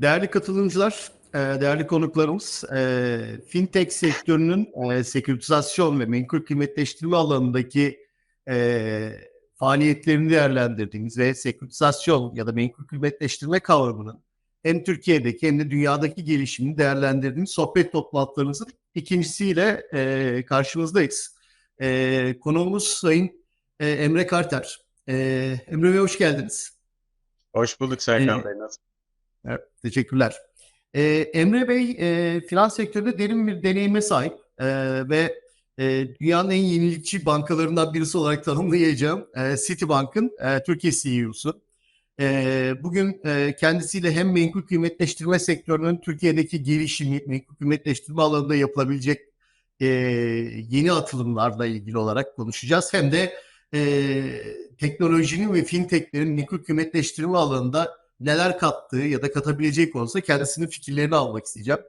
Değerli katılımcılar, e, değerli konuklarımız, e, fintech sektörünün e, seküritizasyon ve menkul kıymetleştirme alanındaki faaliyetlerini değerlendirdiğimiz ve seküritizasyon ya da menkul kıymetleştirme kavramının hem Türkiye'deki hem de dünyadaki gelişimini değerlendirdiğimiz sohbet toplantılarımızın ikincisiyle karşınızdayız. Konuğumuz Sayın Emre Karter. Emre Bey hoş geldiniz. Hoş bulduk Serkan Bey. Nasıl? Evet, teşekkürler. Ee, Emre Bey e, finans sektöründe derin bir deneyime sahip e, ve e, dünyanın en yenilikçi bankalarından birisi olarak tanımlayacağım e, Citibank'ın e, Türkiye CEO'su. E, bugün e, kendisiyle hem menkul kıymetleştirme sektörünün Türkiye'deki gelişimi, menkul kıymetleştirme alanında yapılabilecek e, yeni atılımlarla ilgili olarak konuşacağız. Hem de e, teknolojinin ve fintechlerin menkul kıymetleştirme alanında neler kattığı ya da katabileceği konusunda kendisinin fikirlerini almak isteyeceğim.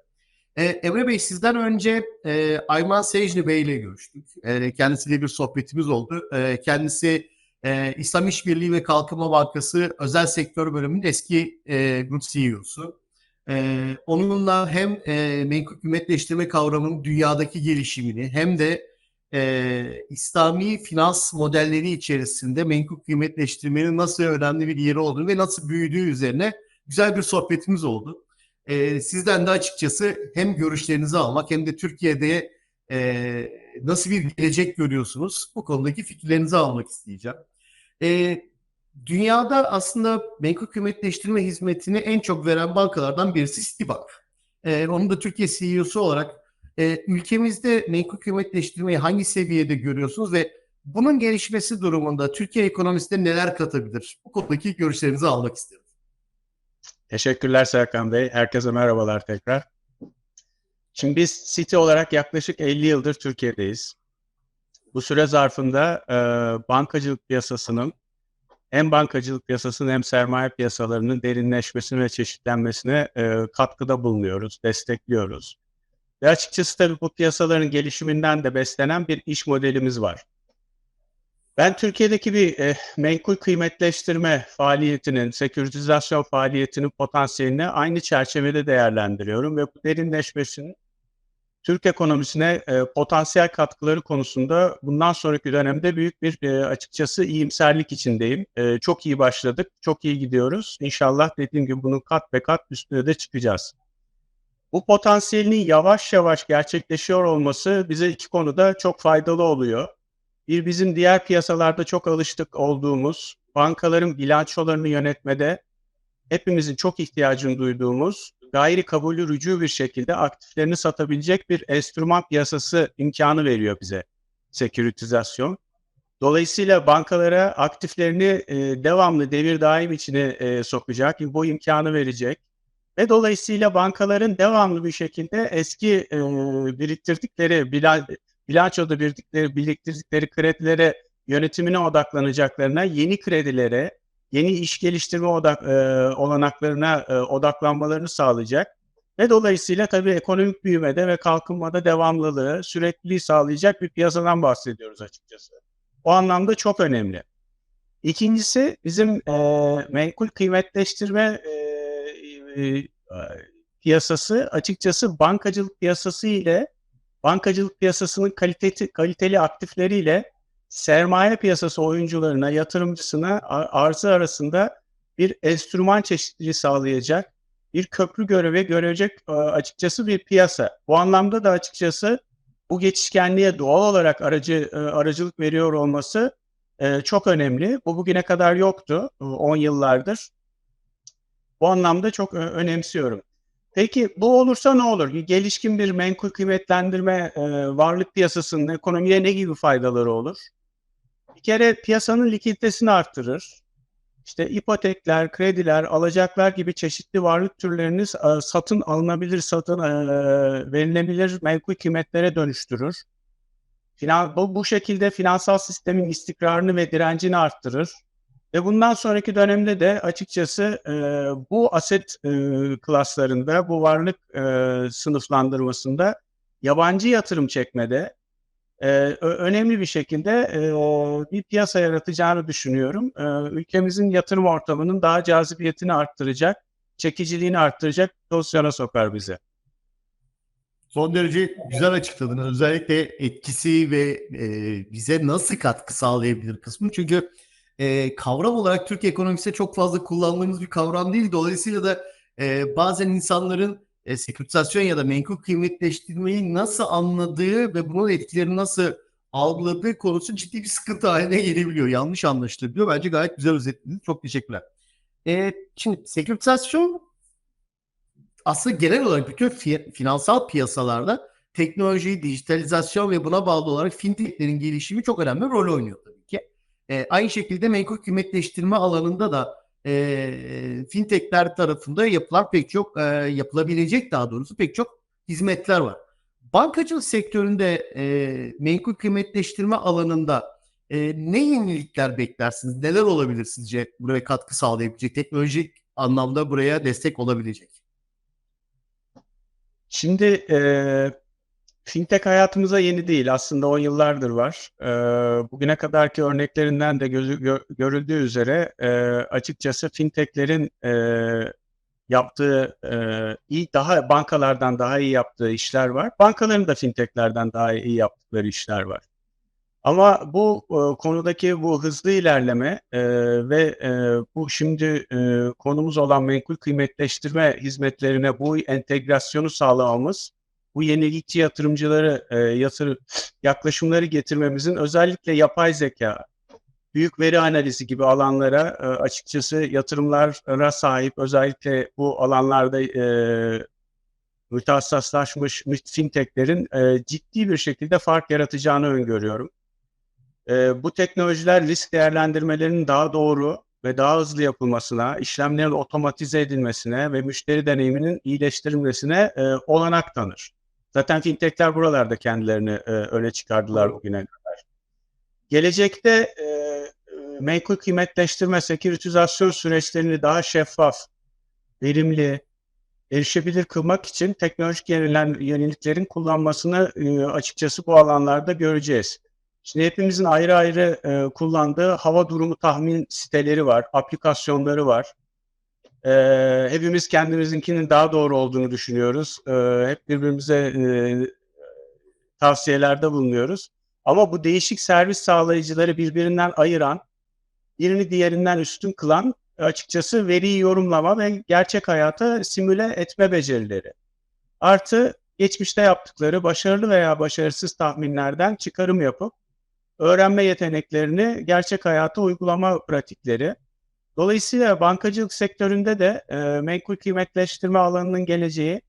Ee, Emre Bey sizden önce e, Ayman Secni Bey ile görüştük. E, kendisiyle bir sohbetimiz oldu. E, kendisi e, İslam İşbirliği ve Kalkınma Bankası özel sektör bölümünün eski e, grup CEO'su. E, onunla hem e, menkul hükümetleştirme kavramının dünyadaki gelişimini hem de e, İslami finans modelleri içerisinde menkul kıymetleştirmenin nasıl önemli bir yeri olduğunu ve nasıl büyüdüğü üzerine güzel bir sohbetimiz oldu. E, sizden de açıkçası hem görüşlerinizi almak hem de Türkiye'de e, nasıl bir gelecek görüyorsunuz bu konudaki fikirlerinizi almak isteyeceğim. E, dünyada aslında menkul kıymetleştirme hizmetini en çok veren bankalardan birisi Citibank. E, onun da Türkiye CEO'su olarak e, ülkemizde menkul kıymetleştirmeyi hangi seviyede görüyorsunuz ve bunun gelişmesi durumunda Türkiye ekonomisinde neler katabilir? Bu konudaki görüşlerinizi almak istiyorum. Teşekkürler Serkan Bey. Herkese merhabalar tekrar. Şimdi biz City olarak yaklaşık 50 yıldır Türkiye'deyiz. Bu süre zarfında e, bankacılık piyasasının hem bankacılık piyasasının hem sermaye piyasalarının derinleşmesine ve çeşitlenmesine e, katkıda bulunuyoruz, destekliyoruz. Ve açıkçası tabii bu piyasaların gelişiminden de beslenen bir iş modelimiz var. Ben Türkiye'deki bir e, menkul kıymetleştirme faaliyetinin, seküritizasyon faaliyetinin potansiyelini aynı çerçevede değerlendiriyorum ve bu derinleşmesinin Türk ekonomisine e, potansiyel katkıları konusunda bundan sonraki dönemde büyük bir e, açıkçası iyimserlik içindeyim. E, çok iyi başladık, çok iyi gidiyoruz. İnşallah dediğim gibi bunun kat be kat üstüne de çıkacağız. Bu potansiyelinin yavaş yavaş gerçekleşiyor olması bize iki konuda çok faydalı oluyor. Bir bizim diğer piyasalarda çok alıştık olduğumuz bankaların bilançolarını yönetmede hepimizin çok ihtiyacını duyduğumuz gayri kabulü rücu bir şekilde aktiflerini satabilecek bir enstrüman piyasası imkanı veriyor bize seküritizasyon. Dolayısıyla bankalara aktiflerini e, devamlı devir daim içine e, sokacak, bu imkanı verecek ve dolayısıyla bankaların devamlı bir şekilde eski e, biriktirdikleri bilan, bilançoda biriktirdikleri, biriktirdikleri kredilere yönetimine odaklanacaklarına yeni kredilere, yeni iş geliştirme odak, e, olanaklarına e, odaklanmalarını sağlayacak. Ve dolayısıyla tabii ekonomik büyümede ve kalkınmada devamlılığı, sürekliliği sağlayacak bir piyasadan bahsediyoruz açıkçası. O anlamda çok önemli. İkincisi bizim e, menkul kıymetleştirme e, e, piyasası açıkçası bankacılık piyasası ile bankacılık piyasasının kaliteli, kaliteli aktifleriyle sermaye piyasası oyuncularına, yatırımcısına arzı arasında bir enstrüman çeşitliliği sağlayacak, bir köprü görevi görecek açıkçası bir piyasa. Bu anlamda da açıkçası bu geçişkenliğe doğal olarak aracı aracılık veriyor olması çok önemli. Bu bugüne kadar yoktu 10 yıllardır. Bu anlamda çok önemsiyorum. Peki bu olursa ne olur? Gelişkin bir menkul kıymetlendirme e, varlık piyasasının ekonomiye ne gibi faydaları olur? Bir kere piyasanın likiditesini arttırır. İşte ipotekler, krediler, alacaklar gibi çeşitli varlık türlerini e, satın alınabilir, satın e, verilebilir menkul kıymetlere dönüştürür. Finan, bu, bu şekilde finansal sistemin istikrarını ve direncini arttırır. Ve bundan sonraki dönemde de açıkçası e, bu aset e, klaslarında, bu varlık e, sınıflandırmasında yabancı yatırım çekmede e, önemli bir şekilde e, bir piyasa yaratacağını düşünüyorum. E, ülkemizin yatırım ortamının daha cazibiyetini arttıracak çekiciliğini arttıracak pozisyona sokar bizi. Son derece güzel açıkladınız. Özellikle etkisi ve e, bize nasıl katkı sağlayabilir kısmı. Çünkü e, kavram olarak Türk ekonomisinde çok fazla kullandığımız bir kavram değil. Dolayısıyla da e, bazen insanların e, seküritizasyon ya da menkul kıymetleştirmeyi nasıl anladığı ve bunun etkilerini nasıl algıladığı konusu ciddi bir sıkıntı haline gelebiliyor. Yanlış anlaşılabiliyor. Bence gayet güzel özetlediniz. Çok teşekkürler. E, şimdi seküritizasyon aslında genel olarak bütün fi- finansal piyasalarda teknoloji, dijitalizasyon ve buna bağlı olarak fintechlerin gelişimi çok önemli rol oynuyor tabii ki. E, aynı şekilde menkul kıymetleştirme alanında da e, fintechler tarafında yapılan pek çok e, yapılabilecek daha doğrusu pek çok hizmetler var. Bankacılık sektöründe e, menkul kıymetleştirme alanında e, ne yenilikler beklersiniz? Neler olabilir sizce buraya katkı sağlayabilecek, teknolojik anlamda buraya destek olabilecek? Şimdi e, fintech hayatımıza yeni değil. Aslında 10 yıllardır var. E, bugüne kadarki örneklerinden de gözü, gö- görüldüğü üzere e, açıkçası fintechlerin e, yaptığı e, iyi daha bankalardan daha iyi yaptığı işler var. Bankaların da fintechlerden daha iyi yaptıkları işler var. Ama bu e, konudaki bu hızlı ilerleme e, ve e, bu şimdi e, konumuz olan menkul kıymetleştirme hizmetlerine bu entegrasyonu sağlamamız, bu yenilikçi yatırımcıları e, yatır yaklaşımları getirmemizin özellikle yapay zeka, büyük veri analizi gibi alanlara e, açıkçası yatırımlara sahip özellikle bu alanlarda e, mütehassıslaşmış fintechlerin e, ciddi bir şekilde fark yaratacağını öngörüyorum. E, bu teknolojiler risk değerlendirmelerinin daha doğru ve daha hızlı yapılmasına, işlemlerin otomatize edilmesine ve müşteri deneyiminin iyileştirilmesine e, olanak tanır. Zaten fintechler buralarda kendilerini e, öne çıkardılar bugüne kadar. Gelecekte e, menkul kıymetleştirme, seküritizasyon süreçlerini daha şeffaf, verimli, erişebilir kılmak için teknolojik yenilen, yeniliklerin kullanmasını e, açıkçası bu alanlarda göreceğiz. Şimdi hepimizin ayrı ayrı e, kullandığı hava durumu tahmin siteleri var, aplikasyonları var. E, hepimiz kendimizinkinin daha doğru olduğunu düşünüyoruz. E, hep birbirimize e, tavsiyelerde bulunuyoruz. Ama bu değişik servis sağlayıcıları birbirinden ayıran, birini diğerinden üstün kılan açıkçası veriyi yorumlama ve gerçek hayata simüle etme becerileri. Artı geçmişte yaptıkları başarılı veya başarısız tahminlerden çıkarım yapıp öğrenme yeteneklerini gerçek hayata uygulama pratikleri. Dolayısıyla bankacılık sektöründe de e, menkul kıymetleştirme alanının geleceği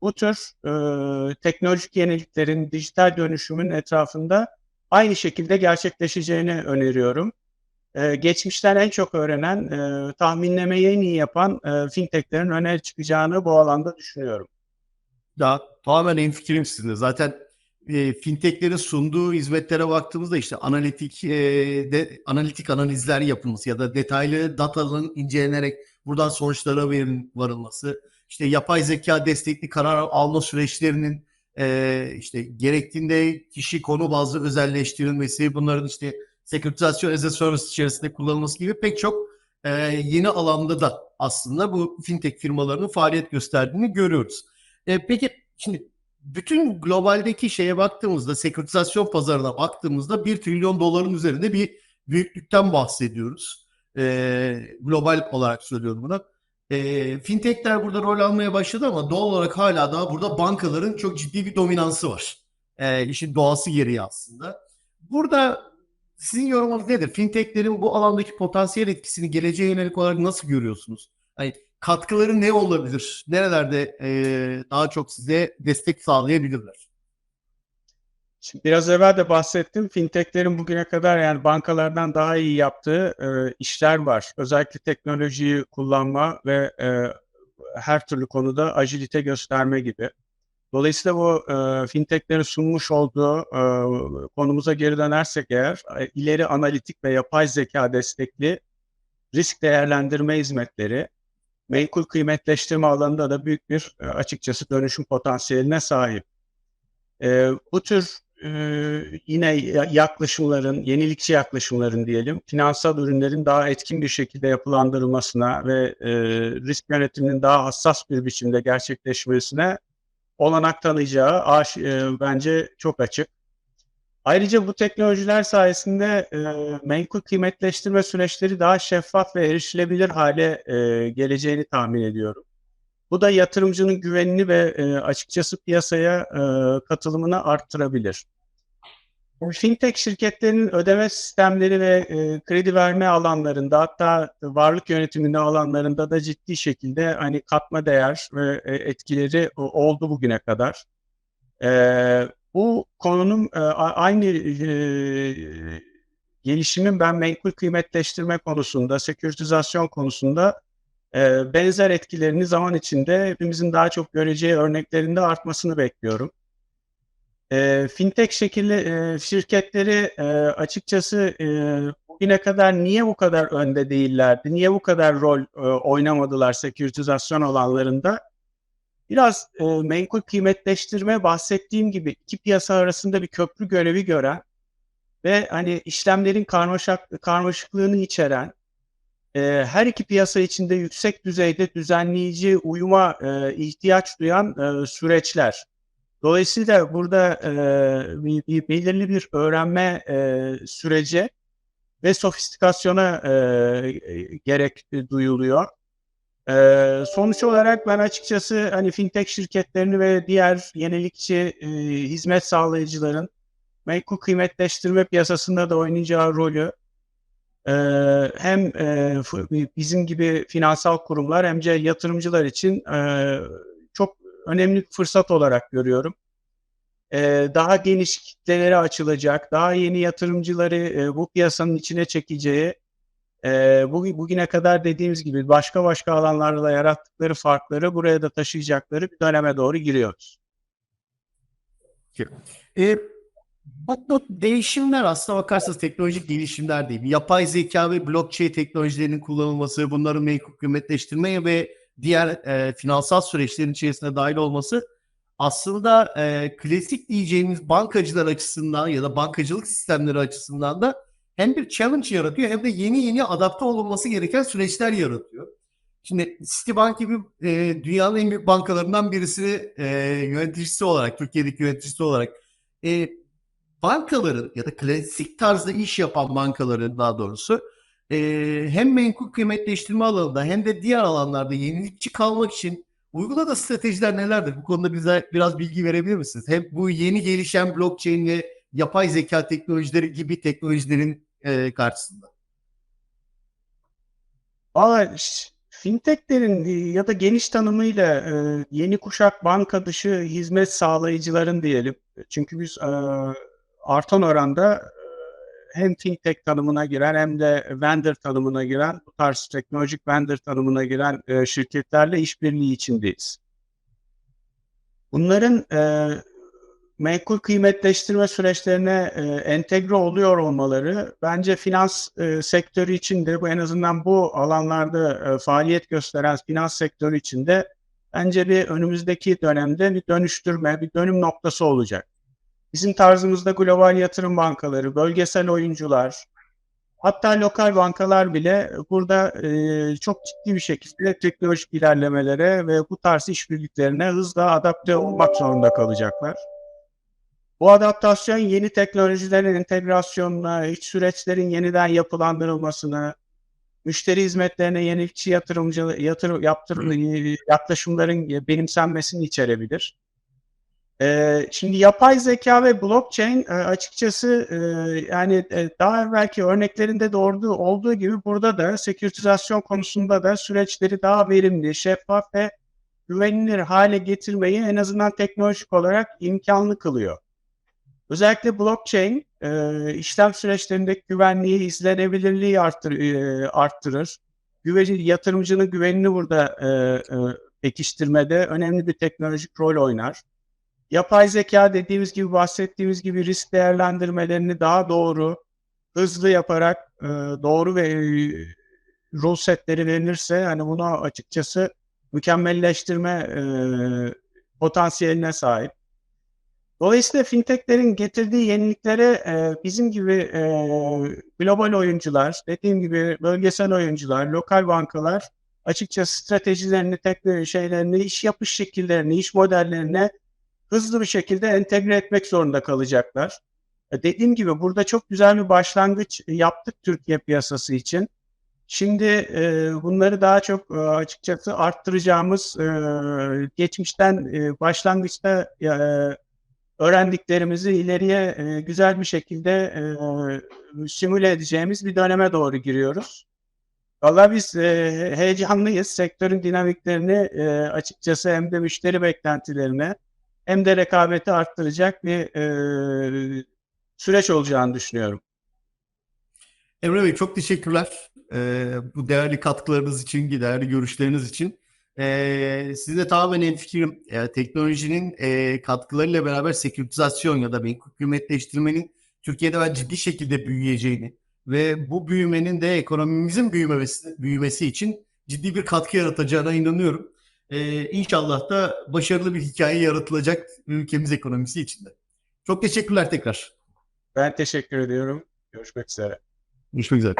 bu tür e, teknolojik yeniliklerin, dijital dönüşümün etrafında aynı şekilde gerçekleşeceğini öneriyorum. E, geçmişten en çok öğrenen, e, tahminlemeyi en iyi yapan e, fintechlerin öne çıkacağını bu alanda düşünüyorum. Ya tamamen hemfikirim sizinle. Zaten e, fintechlerin sunduğu hizmetlere baktığımızda işte analitik e, de analitik analizler yapılması ya da detaylı dataların incelenerek buradan sonuçlara verin, varılması, işte yapay zeka destekli karar alma süreçlerinin e, işte gerektiğinde kişi konu bazlı özelleştirilmesi, bunların işte seküritizasyon as a service içerisinde kullanılması gibi pek çok e, yeni alanda da aslında bu fintech firmalarının faaliyet gösterdiğini görüyoruz. E, peki şimdi bütün globaldeki şeye baktığımızda, seküritizasyon pazarına baktığımızda 1 trilyon doların üzerinde bir büyüklükten bahsediyoruz. E, global olarak söylüyorum bunu. E, fintechler burada rol almaya başladı ama doğal olarak hala daha burada bankaların çok ciddi bir dominansı var. E, işin doğası gereği aslında. Burada sizin yorumunuz nedir? Fintechlerin bu alandaki potansiyel etkisini geleceğe yönelik olarak nasıl görüyorsunuz? Hani katkıları ne olabilir? Nerelerde e, daha çok size destek sağlayabilirler? Şimdi biraz evvel de bahsettim. Fintechlerin bugüne kadar yani bankalardan daha iyi yaptığı e, işler var. Özellikle teknolojiyi kullanma ve e, her türlü konuda agilite gösterme gibi. Dolayısıyla bu e, fintechlerin sunmuş olduğu e, konumuza geri dönersek eğer ileri analitik ve yapay zeka destekli risk değerlendirme hizmetleri menkul kıymetleştirme alanında da büyük bir e, açıkçası dönüşüm potansiyeline sahip. E, bu tür e, yine yaklaşımların, yenilikçi yaklaşımların diyelim, finansal ürünlerin daha etkin bir şekilde yapılandırılmasına ve e, risk yönetiminin daha hassas bir biçimde gerçekleşmesine olanak tanıyacağı aş, e, bence çok açık. Ayrıca bu teknolojiler sayesinde e, menkul kıymetleştirme süreçleri daha şeffaf ve erişilebilir hale e, geleceğini tahmin ediyorum. Bu da yatırımcının güvenini ve e, açıkçası piyasaya e, katılımını arttırabilir. Fintech şirketlerinin ödeme sistemleri ve e, kredi verme alanlarında hatta varlık yönetiminde alanlarında da ciddi şekilde hani katma değer ve e, etkileri oldu bugüne kadar. E, bu konunun e, aynı e, gelişimin ben menkul kıymetleştirme konusunda, seküritizasyon konusunda e, benzer etkilerini zaman içinde hepimizin daha çok göreceği örneklerinde artmasını bekliyorum. E, fintech şekilli e, şirketleri e, açıkçası e, bugüne kadar niye bu kadar önde değillerdi? Niye bu kadar rol e, oynamadılar seküritizasyon alanlarında? Biraz e, menkul kıymetleştirme bahsettiğim gibi iki piyasa arasında bir köprü görevi gören ve hani işlemlerin karmaşık, karmaşıklığını içeren e, her iki piyasa içinde yüksek düzeyde düzenleyici uyuma e, ihtiyaç duyan e, süreçler. Dolayısıyla burada e, bir, bir belirli bir öğrenme e, süreci ve sofistikasyona e, gerek duyuluyor. E, sonuç olarak ben açıkçası hani fintech şirketlerini ve diğer yenilikçi e, hizmet sağlayıcıların menkul kıymetleştirme piyasasında da oynayacağı rolü e, hem e, bizim gibi finansal kurumlar hem de yatırımcılar için e, çok önemli bir fırsat olarak görüyorum. E, daha geniş kitlelere açılacak, daha yeni yatırımcıları e, bu piyasanın içine çekeceği, e, bugüne kadar dediğimiz gibi başka başka alanlarda yarattıkları farkları buraya da taşıyacakları bir döneme doğru giriyoruz. E, o değişimler aslında bakarsanız teknolojik gelişimler değil. Yapay zeka ve blockchain teknolojilerinin kullanılması, bunların menkul kıymetleştirmeye ve diğer e, finansal süreçlerin içerisine dahil olması aslında e, klasik diyeceğimiz bankacılar açısından ya da bankacılık sistemleri açısından da hem bir challenge yaratıyor hem de yeni yeni adapte olunması gereken süreçler yaratıyor. Şimdi Citibank gibi e, dünyanın en büyük bankalarından birisi e, yöneticisi olarak, Türkiye'deki yöneticisi olarak e, bankaların ya da klasik tarzda iş yapan bankaların daha doğrusu e, hem menkul kıymetleştirme alanında hem de diğer alanlarda yenilikçi kalmak için uyguladığı stratejiler nelerdir? Bu konuda bize biraz bilgi verebilir misiniz? Hem bu yeni gelişen blockchain ve yapay zeka teknolojileri gibi teknolojilerin e, karşısında. Valla fintechlerin ya da geniş tanımıyla e, yeni kuşak banka dışı hizmet sağlayıcıların diyelim. Çünkü biz e, artan oranda hem fintech tanımına giren hem de vendor tanımına giren bu tarz teknolojik vendor tanımına giren e, şirketlerle işbirliği içindeyiz. Bunların e, menkul kıymetleştirme süreçlerine e, entegre oluyor olmaları bence finans e, sektörü için de bu en azından bu alanlarda e, faaliyet gösteren finans sektörü için de bence bir önümüzdeki dönemde bir dönüştürme, bir dönüm noktası olacak. Bizim tarzımızda global yatırım bankaları, bölgesel oyuncular, hatta lokal bankalar bile burada e, çok ciddi bir şekilde teknolojik ilerlemelere ve bu tarz işbirliklerine hızla adapte olmak zorunda kalacaklar. Bu adaptasyon yeni teknolojilerin entegrasyonuna, iç süreçlerin yeniden yapılandırılmasına, müşteri hizmetlerine yenilikçi yatırımcı yatır, yaptır, yaklaşımların benimsenmesini içerebilir. Ee, şimdi yapay zeka ve blockchain e, açıkçası e, yani e, daha evvelki örneklerinde de olduğu, olduğu gibi burada da seküritizasyon konusunda da süreçleri daha verimli, şeffaf ve güvenilir hale getirmeyi en azından teknolojik olarak imkanlı kılıyor. Özellikle blockchain işlem süreçlerindeki güvenliği, izlenebilirliği arttır, arttırır. Güveni, yatırımcının güvenini burada pekiştirmede önemli bir teknolojik rol oynar. Yapay zeka dediğimiz gibi bahsettiğimiz gibi risk değerlendirmelerini daha doğru, hızlı yaparak e, doğru ve e, rule setleri verilirse hani bunu açıkçası mükemmelleştirme e, potansiyeline sahip. Dolayısıyla fintechlerin getirdiği yeniliklere e, bizim gibi e, global oyuncular, dediğim gibi bölgesel oyuncular, lokal bankalar açıkçası stratejilerini, teknoloji şeylerini, iş yapış şekillerini, iş modellerine hızlı bir şekilde entegre etmek zorunda kalacaklar. E, Dediğim gibi burada çok güzel bir başlangıç yaptık Türkiye piyasası için. Şimdi e, bunları daha çok e, açıkçası arttıracağımız, e, geçmişten e, başlangıçta e, öğrendiklerimizi ileriye e, güzel bir şekilde e, simüle edeceğimiz bir döneme doğru giriyoruz. Valla biz e, heyecanlıyız. Sektörün dinamiklerini e, açıkçası hem de müşteri beklentilerine hem de rekabeti arttıracak bir e, süreç olacağını düşünüyorum. Emre Bey çok teşekkürler. Ee, bu değerli katkılarınız için, değerli görüşleriniz için. Ee, sizinle tamamen hemfikirim. Ee, teknolojinin e, katkılarıyla beraber seküritizasyon ya da menkul kıymetleştirmenin Türkiye'de ben ciddi şekilde büyüyeceğini ve bu büyümenin de ekonomimizin büyümesi, büyümesi için ciddi bir katkı yaratacağına inanıyorum. Ee, inşallah da başarılı bir hikaye yaratılacak ülkemiz ekonomisi içinde. Çok teşekkürler tekrar. Ben teşekkür ediyorum. Görüşmek üzere. Görüşmek üzere.